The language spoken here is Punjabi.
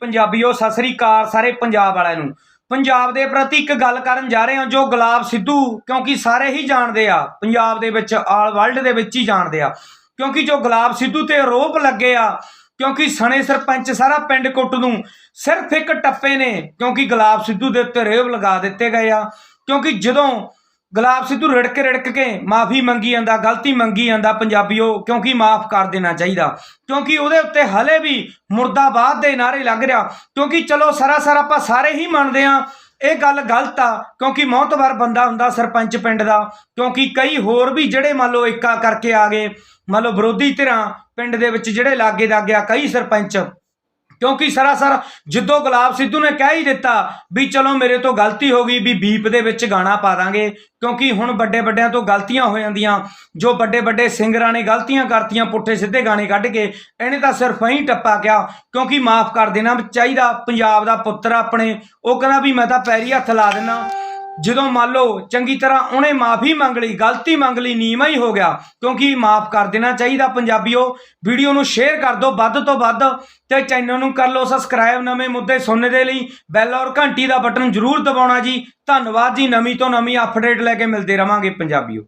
ਪੰਜਾਬੀਓ ਸਤਿ ਸ੍ਰੀ ਅਕਾਲ ਸਾਰੇ ਪੰਜਾਬ ਵਾਲਿਆਂ ਨੂੰ। ਪੰਜਾਬ ਦੇ ਪ੍ਰਤੀ ਇੱਕ ਗੱਲ ਕਰਨ ਜਾ ਰਹੇ ਹਾਂ, ਜੋ ਗੁਲਾਬ ਸਿੱਧੂ, ਕਿਉਂਕਿ ਸਾਰੇ ਹੀ ਜਾਣਦੇ ਆ, ਪੰਜਾਬ ਦੇ ਵਿੱਚ, ਆਲ ਵਰਲਡ ਦੇ ਵਿੱਚ ਹੀ ਜਾਣਦੇ ਆ। ਕਿਉਂਕਿ ਜੋ ਗੁਲਾਬ ਸਿੱਧੂ ਤੇ ਆਰੋਪ ਲੱਗੇ ਆ, ਕਿਉਂਕਿ ਸਣੇ ਸਰਪੰਚ ਸਾਰਾ ਪਿੰਡ ਕੁੱਟ ਨੂੰ, ਸਿਰਫ ਇੱਕ ਟੱਪੇ ਨੇ, ਕਿਉਂਕਿ ਗੁਲਾਬ ਸਿੱਧੂ ਦੇ ਉੱਤੇ ਰੇਵ ਲਗਾ ਦਿੱਤੇ ਗਏ ਆ। ਕਿਉਂਕਿ ਜਦੋਂ ਗੁਲਾਬ ਸਿੱਧੂ ਰਿੜਕ ਰਿੜਕ ਕੇ ਮਾਫੀ ਮੰਗੀ ਜਾਂਦਾ, ਗਲਤੀ ਮੰਗੀ ਜਾਂਦਾ ਪੰਜਾਬੀਓ, ਕਿਉਂਕਿ ਮਾਫ ਕਰ ਦੇਣਾ ਚਾਹੀਦਾ। ਕਿਉਂਕਿ ਉਹਦੇ ਉੱਤੇ ਹਲੇ ਵੀ ਮੁਰਦਾਬਾਦ ਦੇ ਨਾਰੇ ਲੱਗ ਰਿਹਾ। ਕਿਉਂਕਿ ਚਲੋ ਸਰਾਸਰ ਆਪਾਂ ਸਾਰੇ ਹੀ ਮੰਨਦੇ ਆ ਇਹ ਗੱਲ ਗਲਤ ਆ, ਕਿਉਂਕਿ ਮੌਤਬਰ ਬੰਦਾ ਹੁੰਦਾ ਸਰਪੰਚ ਪਿੰਡ ਦਾ। ਕਿਉਂਕਿ ਕਈ ਹੋਰ ਵੀ ਜਿਹੜੇ ਮੰਨ ਲਓ ਇੱਕਾ ਕਰਕੇ ਆ ਗਏ, ਮੰਨ ਲਓ ਵਿਰੋਧੀ ਧਿਰਾਂ ਪਿੰਡ ਦੇ ਵਿੱਚ ਜਿਹੜੇ ਲਾਗੇ ਦਾਗੇ ਆ, ਕਈ ਸਰਪੰਚ ਕਿਉਂਕਿ ਸਰਾਸਰ ਜਿੱਦੋਂ ਗੁਲਾਬ ਸਿੱਧੂ ਨੇ ਕਹਿ ਹੀ ਦਿੱਤਾ ਵੀ ਚਲੋ ਮੇਰੇ ਤੋਂ ਗਲਤੀ ਹੋ ਗਈ ਵੀ ਬੀਪ ਦੇ ਵਿੱਚ ਗਾਣਾ ਪਾ ਦਾਂਗੇ, ਕਿਉਂਕਿ ਹੁਣ ਵੱਡੇ ਵੱਡਿਆਂ ਤੋਂ ਗਲਤੀਆਂ ਹੋ ਜਾਂਦੀਆਂ, ਜੋ ਵੱਡੇ ਵੱਡੇ ਸਿੰਗਰਾਂ ਨੇ ਗਲਤੀਆਂ ਕਰਤੀਆਂ ਪੁੱਠੇ ਸਿੱਧੇ ਗਾਣੇ ਕੱਢ ਕੇ, ਇਹਨੇ ਤਾਂ ਸਿਰਫ ਹੀ ਟੱਪਾ ਗਿਆ ਕਿਉਂਕਿ ਮਾਫ ਕਰ ਦੇਣਾ ਚਾਹੀਦਾ, ਪੰਜਾਬ ਦਾ ਪੁੱਤਰ ਆਪਣੇ, ਉਹ ਕਹਿੰਦਾ ਵੀ ਮੈਂ ਤਾਂ ਪੈਰੀ ਹੱਥ ਲਾ ਦੇਣਾ ਜਦੋਂ ਮੰਨ ਲਓ ਚੰਗੀ ਤਰ੍ਹਾਂ ਉਹਨੇ ਮਾਫੀ ਮੰਗ ਲਈ, ਗਲਤੀ ਮੰਗ ਲਈ ਨੀਮਾ ਹੀ ਹੋ ਗਿਆ, ਕਿਉਂਕਿ ਮਾਫ ਕਰ ਦੇਣਾ ਚਾਹੀਦਾ ਪੰਜਾਬੀਓ, ਵੀਡੀਓ ਨੂੰ ਸ਼ੇਅਰ ਕਰ ਦਿਓ ਵੱਧ ਤੋਂ ਵੱਧ ਤੇ ਚੈਨਲ ਨੂੰ ਕਰ ਲਓ ਸਬਸਕ੍ਰਾਈਬ ਨਵੇਂ ਮੁੱਦੇ ਸੁਣਨ ਦੇ ਲਈ ਬੈਲ ਔਰ ਘੰਟੀ ਦਾ ਬਟਨ ਜ਼ਰੂਰ ਦਬਾਉਣਾ ਜੀ, ਧੰਨਵਾਦ ਜੀ, ਨਵੀਂ ਤੋਂ ਨਵੀਂ ਅਪਡੇਟ ਲੈ ਕੇ ਮਿਲਦੇ ਰਵਾਂਗੇ ਪੰਜਾਬੀਓ।